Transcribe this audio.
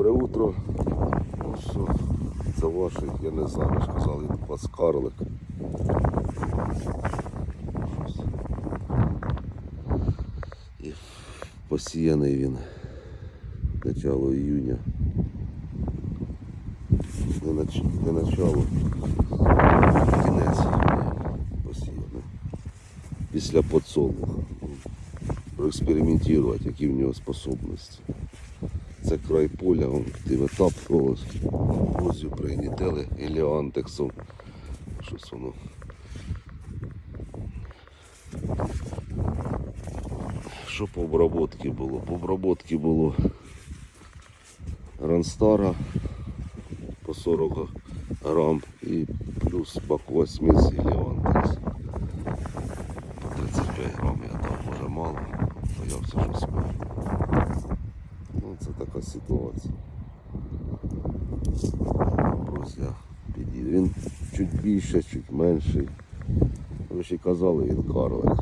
Добре утро. Ну що, це ваші, я не знаю, ви ж казали, у вас карлик. І посіяний він начало июня. Не, нач... не начало, кінець посіяний. Після подсолнуха. Проекспериментувати, які в нього способності. Це край поля, он витаптувалось. Возю прийнітели еліантексом. Щось воно. Що по обработці було? По обработці було Ранстара по 40 грам і плюс бакова смесь еліантекс. По 35 грам я дав, може мало, боявся, що спав. Це така ситуація. Вопрос я підійду. Він чуть більше, чуть менший. Ви ще казали, він карлик.